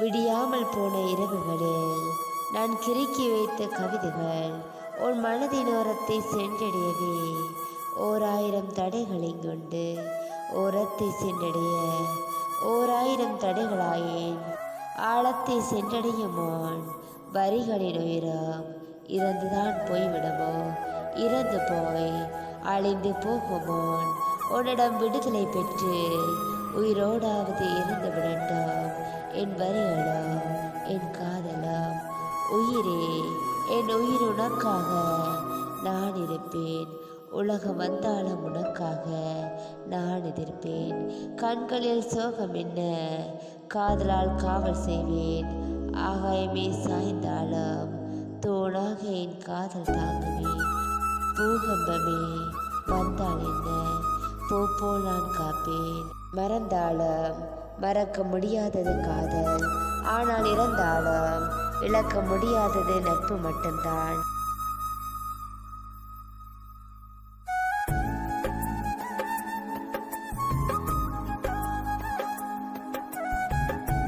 விடியாமல் போன இரவுகளில் நான் கிறுக்கி வைத்த கவிதைகள் உன் மனதின் ஓரத்தை சென்றடையவே. ஓர் ஆயிரம் கொண்டு ஓரத்தை சென்றடைய ஓர் ஆயிரம் தடைகளாயேன். ஆழத்தை சென்றடையுமான் வரிகளின் உயரம் இறந்துதான் போய்விடுமோ? இறந்து போய் அழிந்து போகுமான் உன்னிடம் விடுதலை பெற்று உயிரோடாவது இருந்து விடட்டும். என் வரிகளும் என் காதலும் உயிரே என் உயிர் உனக்காக நான் இருப்பேன் உலகம் வந்தாலும் உனக்காக நான் எதிர்ப்பேன் கண்களில் சோகம் என்ன? காதலால் காவல் செய்வேன். ஆகாயமே சாய்ந்தாலும் தோணாக என் காதல் தாங்குவேன் பூகம்பமே வந்தால் என்ன? பூ போல் நான் காப்பேன். மறந்தாலும் மறக்க முடியாதது காதல். ஆனால் இறந்தாலும் இழக்க முடியாதது நட்பு மட்டும்தான்.